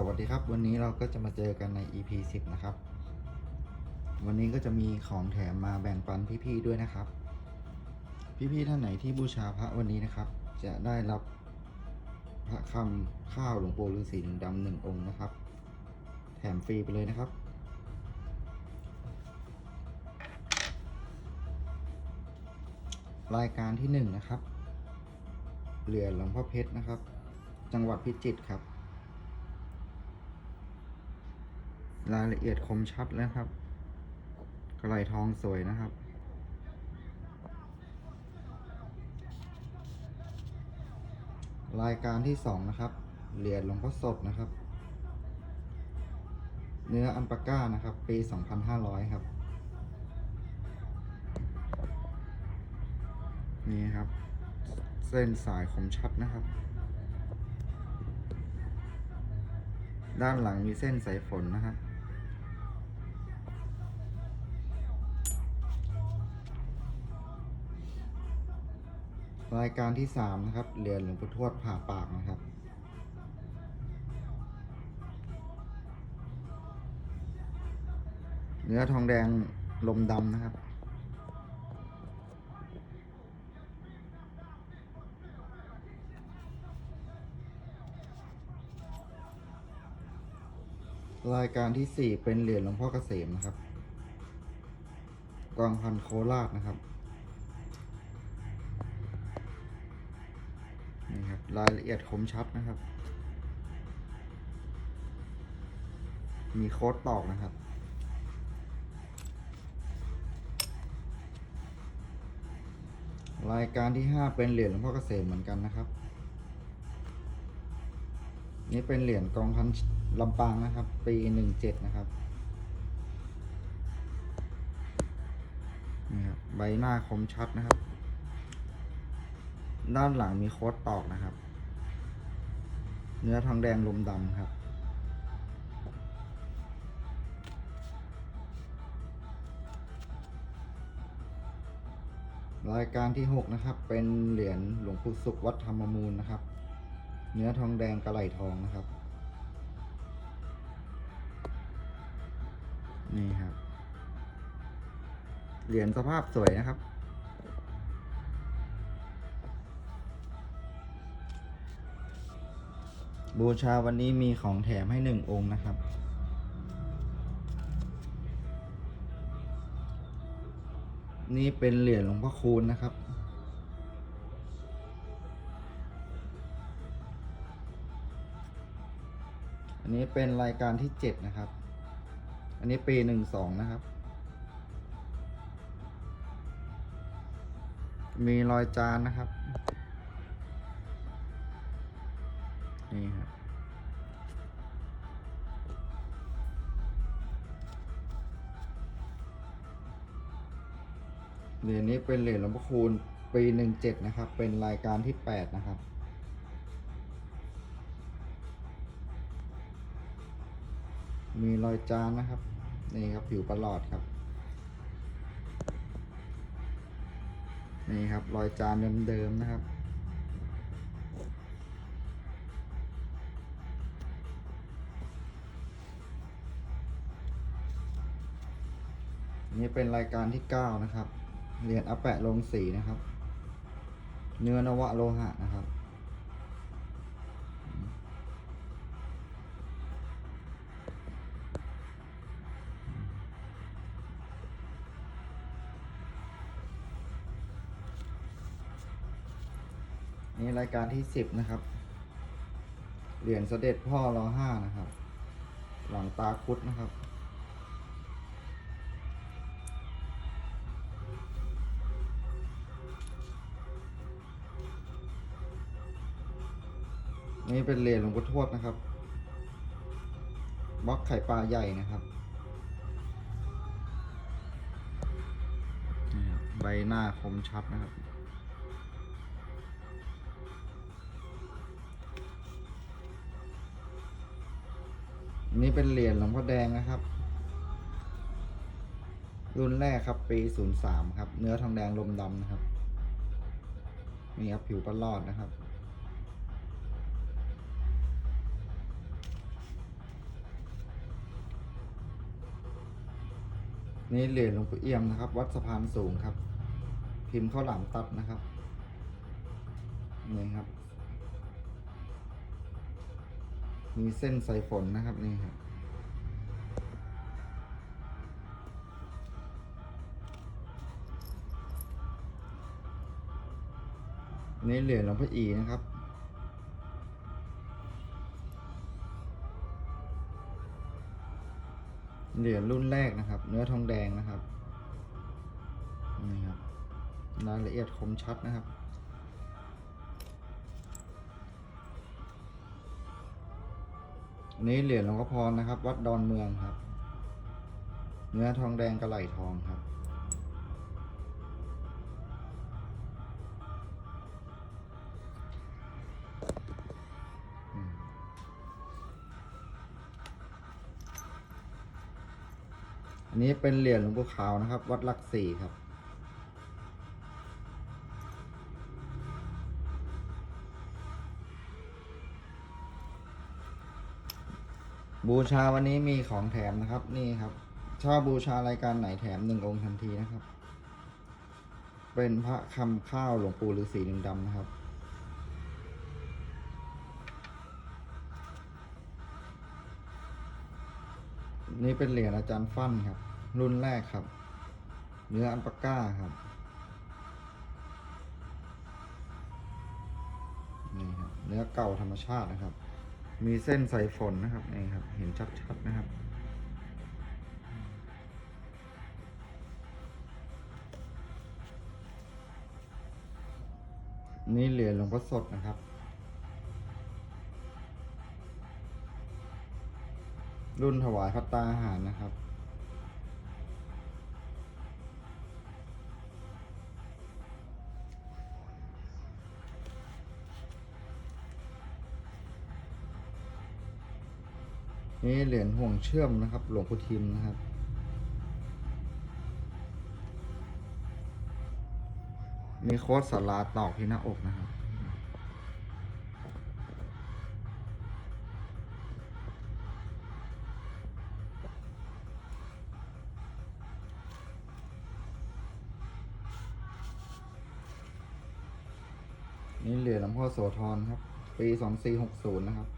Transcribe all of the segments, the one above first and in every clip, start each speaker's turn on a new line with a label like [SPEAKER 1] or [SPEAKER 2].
[SPEAKER 1] สวัสดีครับ วันนี้เราก็จะมาเจอกันใน EP 10 นะครับ วันนี้ก็จะมีของแถมมาแบ่งปันพี่ๆด้วยนะครับ พี่ๆท่านไหนที่บูชาพระวันนี้นะครับ จะได้รับพระคำข้าวหลวงปู่ฤาษีดำหนึ่งองค์นะครับ แถมฟรีไปเลยนะครับ รายการที่หนึ่งนะครับ เหรียญหลวงพ่อเพชรนะครับ จังหวัดพิจิตรครับ รายละเอียดคมชัดนะครับกระไหลทองสวยนะครับ รายการที่สองนะครับ เหรียญหลวงพ่อสดนะครับ เนื้ออันปาก้านะครับ ปี 2500 ครับ นี่ครับ เส้นสายคมชัดนะครับด้านหลังมีเส้นสายฝนนะครับ รายการที่สามนะครับเหรียญหลวงปู่ทวดผ่าปากนะครับ เนื้อทองแดงลมดำนะครับ รายการที่สี่เป็นเหรียญหลวงพ่อเกษมนะครับ กองพันโคราชนะครับ รายละเอียดคมชัดนะครับ มีโค้ดตอกนะครับ รายการที่ห้าเป็นเหรียญหลวงพ่อเกษมเหมือนกันนะครับ นี่เป็นเหรียญกองพันลำปางนะครับ ปีหนึ่งเจ็ดนะครับนี่ครับใบหน้าคมชัดนะครับ ด้านหลังมีโค้ดตอกนะครับ เนื้อทองแดงลมดำครับรายการที่ 6 นะครับ เป็นเหรียญหลวงปู่สุขวัดธรรมมูลนะครับ เนื้อทองแดงกระไหลทองนะครับ นี่ครับ เหรียญสภาพสวยนะครับ บูชาวันนี้มีของแถมให้หนึ่งองค์นะครับ นี่เป็นเหรียญหลวงพ่อคูณนะครับ อันนี้เป็นรายการที่เจ็ดนะครับ อันนี้ปีหนึ่งสองนะครับ มีรอยจานนะครับ นี่ครับเหรียญนี้เป็นเหรียญหลวงพ่อคูณปีหนึ่งเจ็ดนะครับ เป็นรายการที่แปดนะครับมีรอยจานนะครับ นี่ครับผิวประหลอดครับ นี่ครับรอยจานเดิมๆนะครับ นี่เป็นรายการที่ 9 นะครับ เหรียญอแปะลงสีนะครับ เนื้อนวะโลหะนะครับ นี่รายการที่ 10 นะครับ เหรียญเสด็จพ่อรอห้านะครับ หลังตาคุดนะครับ นี่เป็นเหรียญหลวงพ่อทวดนะครับบล็อกไข่ปลาใหญ่นะครับใบหน้าคมชัดนะครับ นี่เป็นเหรียญหลวงพ่อแดงนะครับ รุ่นแรกครับปี03ครับ เนื้อทองแดงลมดำนะครับ นี่ครับผิวประหลอดนะครับ นี่เหรียญหลวงปู่เอี่ยมนะครับ วัดสะพานสูงครับ พิมพ์ข้าวหลามตัดนะครับนี่ครับ มีเส้นสายฝนนะครับนี่ครับนี่เหรียญหลวงพ่ออีนะครับ เหรียญรุ่นแรกนะครับ เนื้อทองแดงนะครับนี่ครับรายละเอียดคมชัดนะครับอันนี้เหรียญหลวงพ่อพรนะครับ วัดดอนเมืองครับ เนื้อทองแดงกระไหลทองครับ นี้เป็นเหรียญหลวงปู่ขาวนะครับ วัดหลักสี่ครับ บูชาวันนี้มีของแถมนะครับนี่ครับ ชอบบูชารายการไหนแถมหนึ่งองค์ทันทีนะครับ เป็นพระคำข้าวหลวงปู่ฤาษีลิงดำนะครับนี่เป็นเหรียญอาจารย์ฟั่นครับ รุ่นแรกครับ เนื้ออัลปาก้าครับ นี่ครับ เนื้อเก่าธรรมชาตินะครับ มีเส้นใส่ฝนนะครับ นี่ครับ เห็นชัดๆนะครับนี่เหรียญหลวงพ่อสดนะครับ รุ่นถวายพัตตาอาหารนะครับ นี่เหรียญห่วงเชื่อมนะครับ หลวงพุทิมนะครับ มีโค้ดสาราตอกที่หน้าอกนะครับนี่เหรียญหลวงพ่อโสธรครับ ปีสองสี่หกศูนย์นะครับ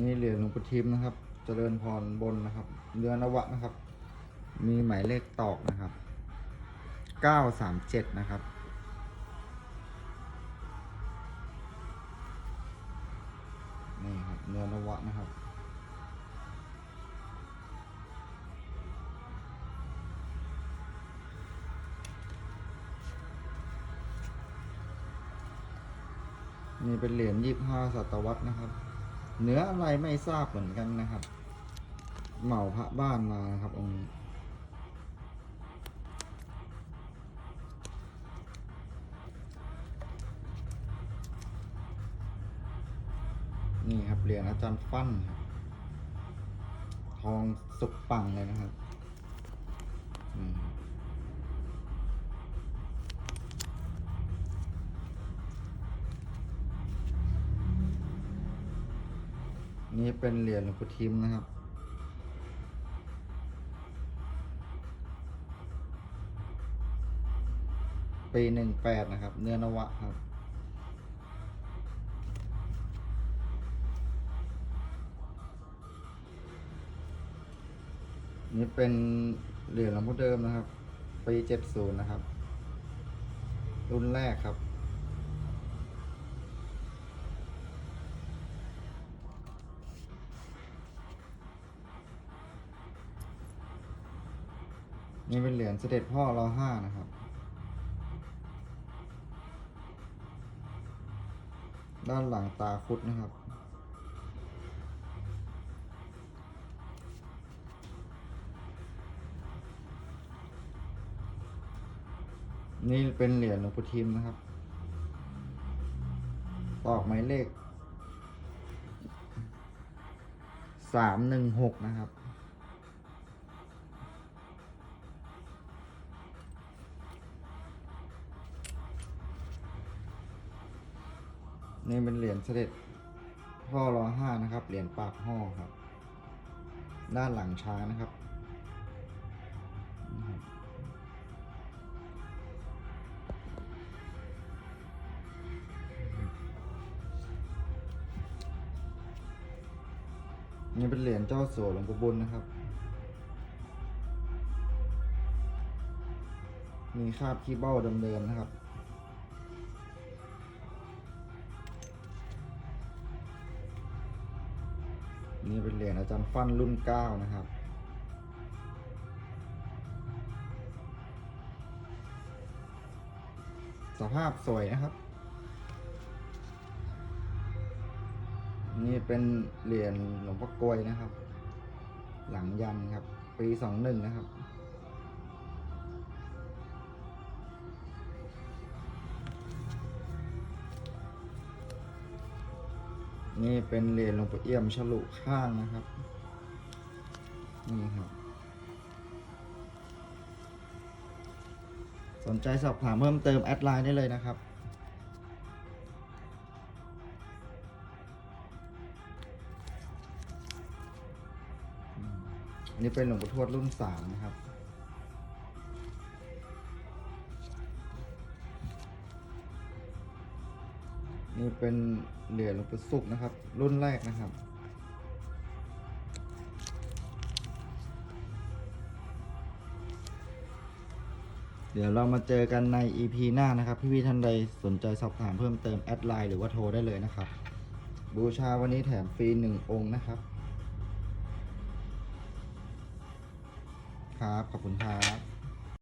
[SPEAKER 1] นี่เหรียญหลวงปู่ทิมนะครับ เจริญพรบนนะครับเรือนวะนะครับ มีหมายเลขตอกนะครับเก้าสามเจ็ดนะครับนี่ครับเนื้อนวะนะครับนี่เป็นเหรียญยี่ห้าศตวรรษนะครับ เนื้ออะไรไม่ทราบเหมือนกันนะครับ เหมาพระบ้านมานะครับองค์นี้นี่ครับเหรียญอาจารย์ฟั่นครับทองสุกปังเลยนะครับนี่ค นี่เป็นเหรียญหลวงปู่ทิมนะครับ ปีหนึ่งแปดนะครับ เนื้อนวะครับ นี่เป็นเหรียญหลวงพ่อเดิมนะครับ ปีเจ็ดศูนย์นะครับ รุ่นแรกครับ นี่เป็นเหรียญเสด็จพ่อรอห้านะครับ ด้านหลังตาคุดนะครับ นี่เป็นเหรียญหลวงปู่ทิมนะครับ ตอกหมายเลขสามหนึ่งหกนะครับ นี่เป็นเหรียญเสด็จพ่อรอห้านะครับ เหรียญปากห่อครับ ด้านหลังช้างนะครับ นี่เป็นเหรียญเจ้าสัวหลวงปู่บุญนะครับ มีคาบขี้เบ้าเดิมๆนะครับ รียญอาจารย์ฟันรุ่นเก้านะครับ สภาพสวยนะครับ นี่เป็นเหรียญหลวงพ่อกลวยนะครับ หลังยันครับ ปีสองหนึ่งนะครับ นี่เป็นเหรียญหลวงปู่เอี่ยมฉลุข้างนะครับ นี่ครับ สนใจสอบถามเพิ่มเติมแอดไลน์ได้เลยนะครับอันนี้เป็นหลวงปู่ทวดรุ่นสามนะครับ นี่เป็นเหรียญหลวงปู่สุกนะครับ รุ่นแรกนะครับ เดี๋ยวเรามาเจอกันใน EP หน้านะครับ พี่ๆท่านใดสนใจสอบถามเพิ่มเติมแอดไลน์หรือว่าโทรได้เลยนะครับ บูชาวันนี้แถมฟรีหนึ่งองค์นะครับ ครับ ขอบคุณครับ